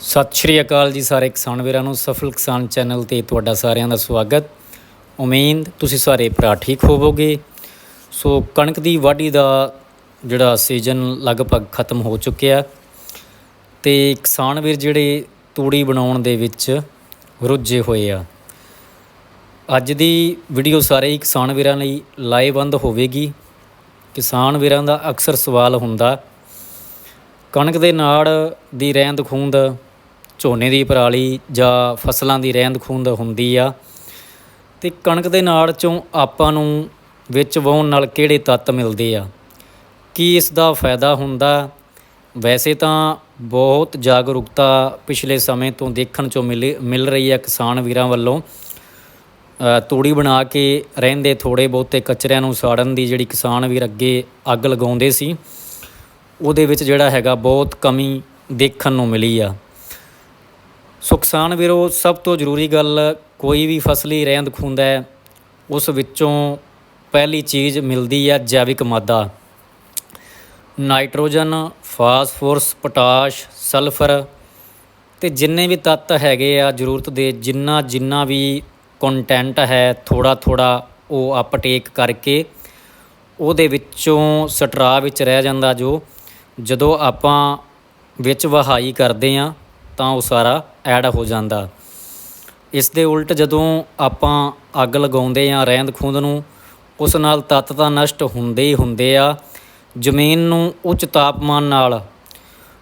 ਸਤਿ ਸ਼੍ਰੀ ਅਕਾਲ ਜੀ ਸਾਰੇ ਕਿਸਾਨ ਵੀਰਾਂ ਨੂੰ, ਸਫਲ ਕਿਸਾਨ ਚੈਨਲ ਤੇ ਤੁਹਾਡਾ ਸਾਰਿਆਂ ਦਾ ਸਵਾਗਤ। ਉਮੀਦ, ਤੁਸੀਂ ਸਾਰੇ ਭਰਾ ਠੀਕ ਹੋਵੋਗੇ। ਸੋ ਕਣਕ ਦੀ ਵਾਢੀ ਦਾ ਜਿਹੜਾ ਸੀਜ਼ਨ ਲਗਭਗ ਖਤਮ ਹੋ ਚੁੱਕਿਆ। ਤੇ ਕਿਸਾਨ ਵੀਰ ਜਿਹੜੇ ਤੂੜੀ ਬਣਾਉਣ ਦੇ ਵਿੱਚ ਰੁੱਝੇ ਹੋਏ ਆ। ਅੱਜ ਦੀ ਵੀਡੀਓ ਸਾਰੇ ਹੀ ਕਿਸਾਨ ਵੀਰਾਂ ਲਈ ਲਾਈਵਬੰਦ ਹੋਵੇਗੀ। ਕਿਸਾਨ ਵੀਰਾਂ ਦਾ ਅਕਸਰ ਸਵਾਲ ਹੁੰਦਾ, ਕਣਕ ਦੇ ਨਾੜ ਦੀ ਰਹਿੰਦ ਖੂੰਦ ਝੋਨੇ ਦੀ ਪਰਾਲੀ ਜਾਂ ਫਸਲਾਂ ਦੀ ਰਹਿੰਦ ਖੂੰਦ ਹੁੰਦੀ ਆ, ਤੇ ਕਣਕ ਦੇ ਨਾੜ ਚੋਂ ਆਪਾਂ ਨੂੰ ਵਿੱਚ ਵਾਹੁਣ ਨਾਲ ਕਿਹੜੇ ਤੱਤ ਮਿਲਦੇ ਆ? ਕੀ ਇਸ ਦਾ ਫਾਇਦਾ ਹੁੰਦਾ? ਵੈਸੇ ਤਾਂ ਬਹੁਤ ਜਾਗਰੂਕਤਾ ਪਿਛਲੇ ਸਮੇਂ ਤੋਂ ਦੇਖਣ ਚੋਂ ਮਿਲ ਮਿਲ ਰਹੀ ਹੈ ਕਿਸਾਨ ਵੀਰਾਂ ਵੱਲੋਂ। ਤੂੜੀ ਬਣਾ ਕੇ ਰਹਿੰਦੇ ਥੋੜੇ ਬਹੁਤੇ ਕਚਰਿਆਂ ਨੂੰ ਸਾੜਨ ਦੀ ਜਿਹੜੀ ਕਿਸਾਨ ਵੀਰ ਅੱਗੇ ਅੱਗ ਲਗਾਉਂਦੇ ਸੀ, ਉਹਦੇ ਵਿੱਚ ਜਿਹੜਾ ਹੈਗਾ ਬਹੁਤ ਕਮੀ ਦੇਖਣ ਨੂੰ ਮਿਲੀ ਆ। ਸੋ ਕਿਸਾਨ ਵੀਰੋ, ਸਭ ਤੋਂ ਜ਼ਰੂਰੀ ਗੱਲ ਕੋਈ ਵੀ ਫਸਲੀ ਰਹਿੰਦ ਖੂੰਦ ਹੈ, ਉਸ ਵਿੱਚੋਂ ਪਹਿਲੀ ਚੀਜ਼ ਮਿਲਦੀ ਹੈ ਜੈਵਿਕ ਮਾਦਾ। ਨਾਈਟ੍ਰੋਜਨ, ਫਾਸਫੋਰਸ, ਪੋਟਾਸ਼, ਸਲਫਰ ਤੇ ਜਿੰਨੇ ਵੀ ਤੱਤ ਹੈਗੇ ਆ ਜ਼ਰੂਰਤ ਦੇ, ਜਿੰਨਾ ਜਿੰਨਾ ਵੀ ਕੰਟੈਂਟ ਹੈ ਥੋੜਾ ਥੋੜਾ ਉਹ ਅਪਟੇਕ ਕਰਕੇ ਉਹਦੇ ਵਿੱਚੋਂ ਸਟਰਾ ਵਿੱਚ ਰਹਿ ਜਾਂਦਾ ਜੋ, ਜਦੋਂ ਆਪਾਂ ਵਿੱਚ ਵਹਾਈ ਕਰਦੇ ਆ ਤਾਂ ਉਹ ਸਾਰਾ ਐਡ ਹੋ ਜਾਂਦਾ। ਇਸ ਦੇ ਉਲਟ ਜਦੋਂ ਆਪਾਂ ਅੱਗ ਲਗਾਉਂਦੇ ਆ ਰਹਿੰਦ ਖੂੰਦ ਨੂੰ, ਉਸ ਨਾਲ ਤੱਤ ਤਾਂ ਨਸ਼ਟ ਹੁੰਦੇ ਹੀ ਹੁੰਦੇ ਆ। ਜ਼ਮੀਨ ਨੂੰ ਉੱਚ ਤਾਪਮਾਨ ਨਾਲ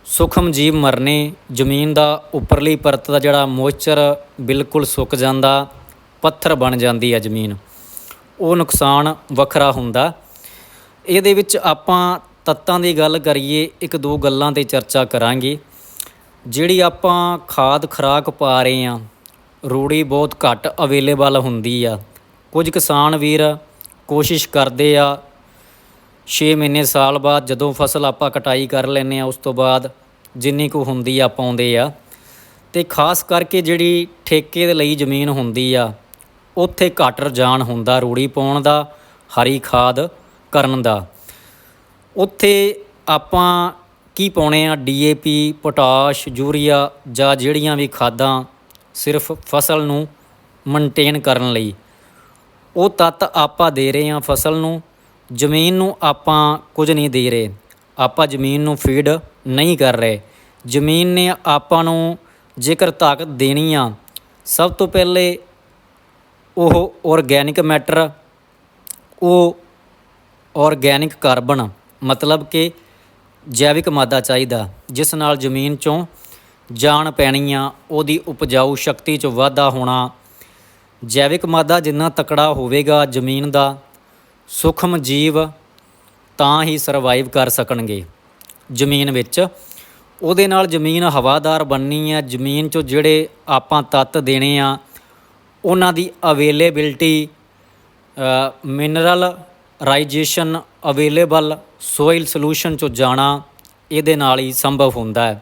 ਸੂਖਮ ਜੀਵ ਮਰਨੇ, ਜ਼ਮੀਨ ਦਾ ਉੱਪਰਲੀ ਪਰਤ ਦਾ ਜਿਹੜਾ ਮੋਇਸਚਰ ਬਿਲਕੁਲ ਸੁੱਕ ਜਾਂਦਾ, ਪੱਥਰ ਬਣ ਜਾਂਦੀ ਹੈ ਜ਼ਮੀਨ। ਉਹ ਨੁਕਸਾਨ ਵੱਖਰਾ ਹੁੰਦਾ। ਇਹਦੇ ਵਿੱਚ ਆਪਾਂ ਤੱਤਾਂ ਦੀ ਗੱਲ ਕਰੀਏ, ਇੱਕ ਦੋ ਗੱਲਾਂ ਤੇ ਚਰਚਾ ਕਰਾਂਗੇ। ਜਿਹੜੀ ਆਪਾਂ ਖਾਦ ਖੁਰਾਕ ਪਾ ਰਹੇ ਆ ਰੂੜੀ ਬਹੁਤ ਘੱਟ ਅਵੇਲੇਬਲ ਹੁੰਦੀ ਆ। ਕੁਝ ਕਿਸਾਨ ਵੀਰ ਕੋਸ਼ਿਸ਼ ਕਰਦੇ ਆ 6 ਮਹੀਨੇ ਸਾਲ ਬਾਅਦ ਜਦੋਂ ਫਸਲ ਆਪਾਂ ਕਟਾਈ ਕਰ ਲੈਨੇ ਆ ਉਸ ਤੋਂ ਬਾਅਦ ਜਿੰਨੀ ਕੁ ਹੁੰਦੀ ਆ, ਪਾਉਂਦੇ ਆ। ਤੇ ਖਾਸ ਕਰਕੇ ਜਿਹੜੀ ਠੇਕੇ ਦੇ ਲਈ ਜ਼ਮੀਨ ਹੁੰਦੀ ਆ, ਉੱਥੇ ਘੱਟ ਰੁਝਾਨ ਹੁੰਦਾ ਰੂੜੀ ਪਾਉਣ ਦਾ, ਹਰੀ ਖਾਦ ਕਰਨ ਦਾ। ਉੱਥੇ ਆਪਾਂ ਕੀ ਪਾਉਣੇ ਆ? ਡੀਏਪੀ ਪੋਟਾਸ਼, ਯੂਰੀਆ ਜਾਂ ਜਿਹੜੀਆਂ ਵੀ ਖਾਦਾਂ ਸਿਰਫ ਫਸਲ ਨੂੰ ਮੇਨਟੇਨ ਕਰਨ ਲਈ? ਉਹ ਤੱਤ ਆਪਾਂ ਦੇ ਰਹੇ ਹਾਂ ਫਸਲ ਨੂੰ। ਜ਼ਮੀਨ ਨੂੰ ਆਪਾਂ ਕੁਝ ਨਹੀਂ ਦੇ ਰਹੇ। ਆਪਾਂ ਜ਼ਮੀਨ ਨੂੰ ਫੀਡ ਨਹੀਂ ਕਰ ਰਹੇ। ਜ਼ਮੀਨ ਨੇ ਆਪਾਂ ਨੂੰ ਜੇਕਰ ਤਾਕਤ ਦੇਣੀ ਆ, ਸਭ ਤੋਂ ਪਹਿਲੇ ਉਹ ਆਰਗੈਨਿਕ ਮੈਟਰ ਉਹ ਆਰਗੈਨਿਕ ਕਾਰਬਨ ਮਤਲਬ ਕਿ ਜੈਵਿਕ ਮਾਦਾ ਚਾਹੀਦਾ, ਜਿਸ ਨਾਲ ਜ਼ਮੀਨ ਚੋਂ ਜਾਨ ਪੈਣੀ ਆ ਉਹਦੀ ਉਪਜਾਊ ਸ਼ਕਤੀ 'ਚ ਵਾਧਾ ਹੋਣਾ। ਜੈਵਿਕ ਮਾਦਾ ਜਿੰਨਾ ਤਕੜਾ ਹੋਵੇਗਾ ਜ਼ਮੀਨ ਦਾ, ਸੂਖਮ ਜੀਵ ਤਾਂ ਹੀ ਸਰਵਾਈਵ ਕਰ ਸਕਣਗੇ। ਜ਼ਮੀਨ ਵਿੱਚ ਉਹਦੇ ਨਾਲ ਜ਼ਮੀਨ ਹਵਾਦਾਰ ਬਣਨੀ ਆ ਜ਼ਮੀਨ 'ਚੋਂ ਜਿਹੜੇ ਆਪਾਂ ਤੱਤ ਦੇਣੇ ਆ, ਉਹਨਾਂ ਦੀ availability mineralisation available soil solution ਚੋਂ ਜਾਣਾ ਇਹਦੇ ਨਾਲ ਹੀ ਸੰਭਵ ਹੁੰਦਾ ਹੈ।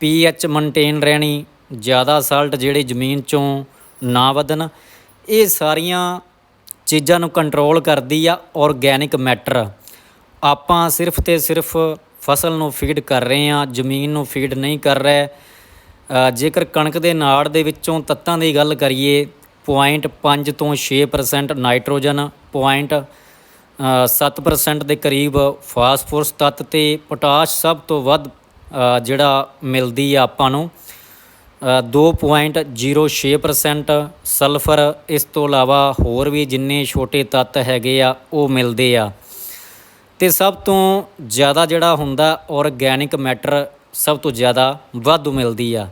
ਪੀਐਚ ਮੇਨਟੇਨ ਰਹਿਣੀ, ਜ਼ਿਆਦਾ ਸਾਲਟ ਜਿਹੜੇ ਜ਼ਮੀਨ ਚੋਂ ਨਾ ਵਧਣ, ਇਹ ਸਾਰੀਆਂ ਚੀਜ਼ਾਂ ਨੂੰ ਕੰਟਰੋਲ ਕਰਦੀ ਆ ਆਰਗੈਨਿਕ ਮੈਟਰ ਆਪਾਂ ਸਿਰਫ ਤੇ ਸਿਰਫ ਫਸਲ ਨੂੰ ਫੀਡ ਕਰ ਰਹੇ ਆ ਜ਼ਮੀਨ ਨੂੰ ਫੀਡ ਨਹੀਂ ਕਰ ਰਹੇ। ਜੇਕਰ ਕਣਕ ਦੇ ਨਾੜ ਦੇ ਵਿੱਚੋਂ ਤੱਤਾਂ ਦੀ ਗੱਲ ਕਰੀਏ 0.5 ਤੋਂ 6% ਨਾਈਟ੍ਰੋਜਨ ਪੁਆਇੰਟ 7% ਦੇ ਕਰੀਬ ਫਾਸਫੋਰਸ ਤੱਤ ਤੇ ਪੋਟਾਸ਼ ਸਭ ਤੋਂ ਵੱਧ ਜਿਹੜਾ ਮਿਲਦੀ ਆ ਆਪਾਂ ਨੂੰ। ਅ, 2.06% ਸਲਫਰ ਇਸ ਤੋਂ ਇਲਾਵਾ ਹੋਰ ਵੀ ਜਿੰਨੇ ਛੋਟੇ ਤੱਤ ਹੈਗੇ ਆ ਉਹ ਮਿਲਦੇ ਆ। ਤੇ ਸਭ ਤੋਂ ਜ਼ਿਆਦਾ ਜਿਹੜਾ ਹੁੰਦਾ ਆਰਗੈਨਿਕ ਮੈਟਰ ਸਭ ਤੋਂ ਜ਼ਿਆਦਾ ਵਾਧੂ ਮਿਲਦੀ ਆ।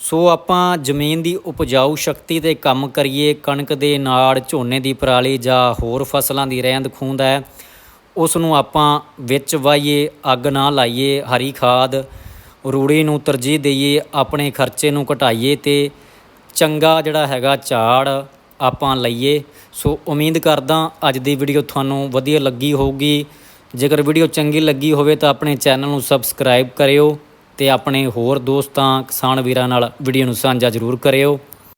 ਸੋ ਆਪਾਂ ਜ਼ਮੀਨ ਦੀ ਉਪਜਾਊ ਸ਼ਕਤੀ ਤੇ ਕੰਮ ਕਰੀਏ, ਕਣਕ ਦੇ ਨਾੜ, ਝੋਨੇ ਦੀ ਪਰਾਲੀ ਜਾਂ ਹੋਰ ਫਸਲਾਂ ਦੀ ਰਹਿੰਦ ਖੂੰਦ ਹੈ ਉਸ ਨੂੰ ਆਪਾਂ ਵਿੱਚ ਵਾਈਏ ਅੱਗ ਨਾ ਲਾਈਏ, ਹਰੀ ਖਾਦ, ਰੂੜੀ ਨੂੰ ਤਰਜੀਹ ਦਈਏ, ਆਪਣੇ ਖਰਚੇ ਨੂੰ ਘਟਾਈਏ ਤੇ ਚੰਗਾ ਜਿਹੜਾ ਹੈਗਾ ਝਾੜ ਆਪਾਂ ਲਈਏ। ਸੋ ਉਮੀਦ ਕਰਦਾ ਅੱਜ ਦੀ ਵੀਡੀਓ ਤੁਹਾਨੂੰ ਵਧੀਆ ਲੱਗੀ ਹੋਊਗੀ। ਜੇਕਰ ਵੀਡੀਓ ਚੰਗੀ ਲੱਗੀ ਹੋਵੇ ਤਾਂ ਆਪਣੇ ਚੈਨਲ ਨੂੰ ਸਬਸਕ੍ਰਾਈਬ ਕਰਿਓ। ਤੇ ਆਪਣੇ ਹੋਰ ਦੋਸਤਾਂ ਕਿਸਾਨ ਵੀਰਾਂ ਨਾਲ ਵੀਡੀਓ ਨੂੰ ਸਾਂਝਾ ਜ਼ਰੂਰ ਕਰਿਓ।